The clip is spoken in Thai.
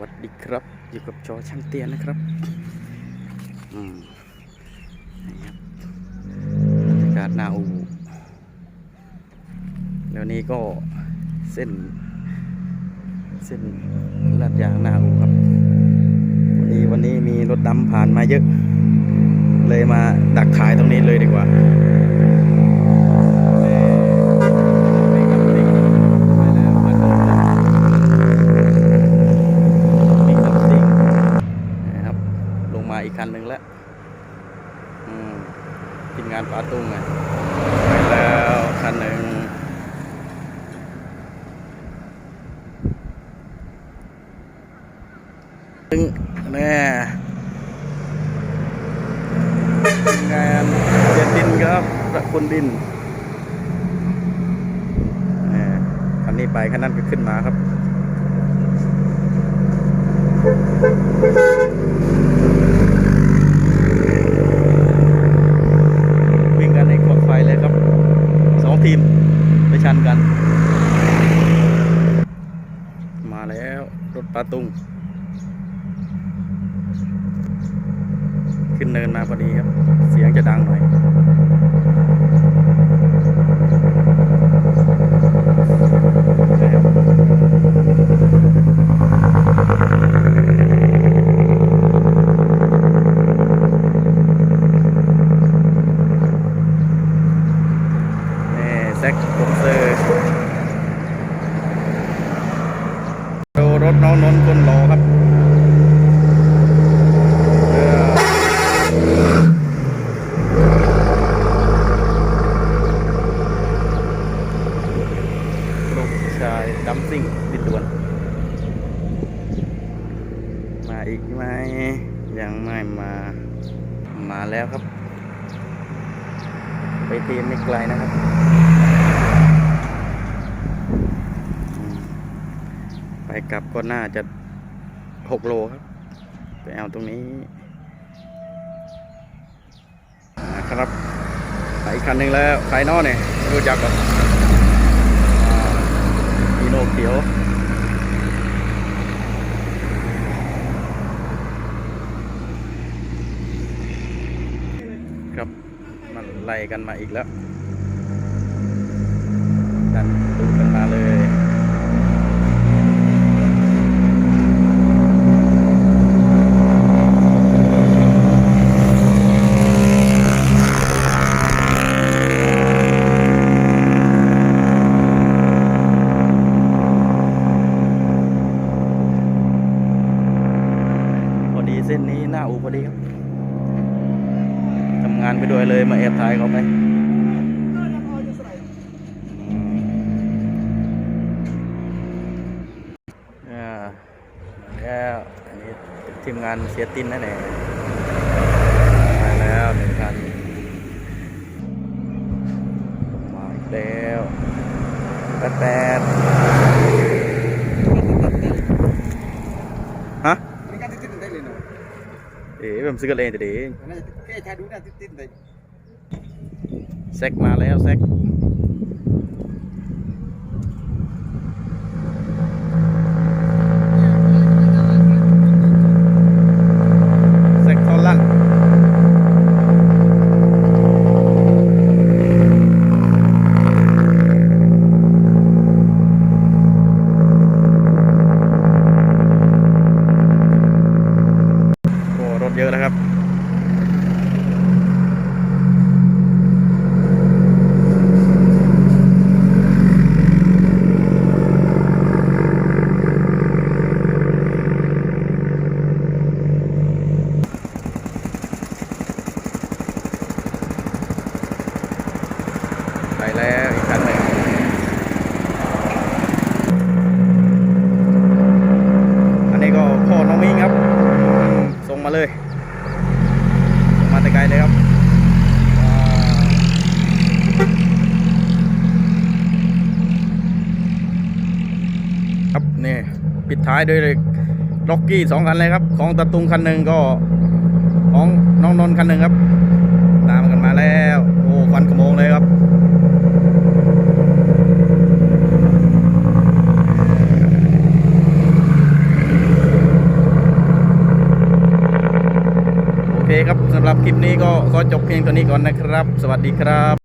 วัสดีครับอยู่กับจอช่างเตียนนะครับอืมนี่ครับบรรยากาศหนาอูแล้วนี้ก็เส้น เส้นลาดยางหนาอูครับพอดีวันนี้มีรถดำผ่านมาเยอะ เลยมาดักขายตรงนี้เลยดีกว่า ทีมงาตุ้งไงไปแล้วคันหนึ่งถึงแน่งานเจ็ดดินครับประคุณดินแน่คันนี้ไปคันนั้นก็ขึ้นมาครับ วิ่งกันในขอบไฟเลยครับ สองทีมไป ชันกัน มาแล้วรถปาตุง ขึ้นเนินมาพอดีครับ เสียงจะดังหน่อยนี่แซกผมเซอร์ดูรถน้องนนท์คนรอครับเออลูก ชายดัมซิ่งดินดวน มาอีกไหมยังไม่มามาแล้วครับ ไปทีมไม่ไกลนะครับ ไปกลับก็น่าจะหกโลครับไปเอาตรงนี้นะครับไปอีกคันหนึ่งแล้วใครนอเนี่ยรู้จักกับ โนเขียวครับมันไล่กันมาอีกแล้วดันตูดกันมาเลย พอดีเส้นนี้หน้าอูพอ ดีครับทำงานไปด้วยเลยมาแอบถ่ายเขาไปอ่าแล้วอันนี้ทีมงานเสียตินนั่นเองมาแล้วหนึ่งคันมาอีกแล้วแปดแปด ผมซื้อกันเองแต่เด็ก Karena kayak cadu nanti titit nanti. แซกมาแล้วแซกแซกทอลันโอ้รถ เยอะนะครับไปแล้วอีกคันหนึ่งอันนี้ก็พ่อน้องมิงครับ งมาเลยส่งมาแต่ไกลเลยครับครับนี่ปิดท้ายด้วยล็อกกี้สองคันเลยครับ ของตะตุงคันหนึ่งก็ของน้องนนท์คันหนึ่งครับ ตามกันมาแล้ว โอ้ควันขโมงเลยครับ ครับสำ หรับคลิปนี้ก็ขอจบเพียงตัวนี้ก่อนนะครับ สวัสดีครับ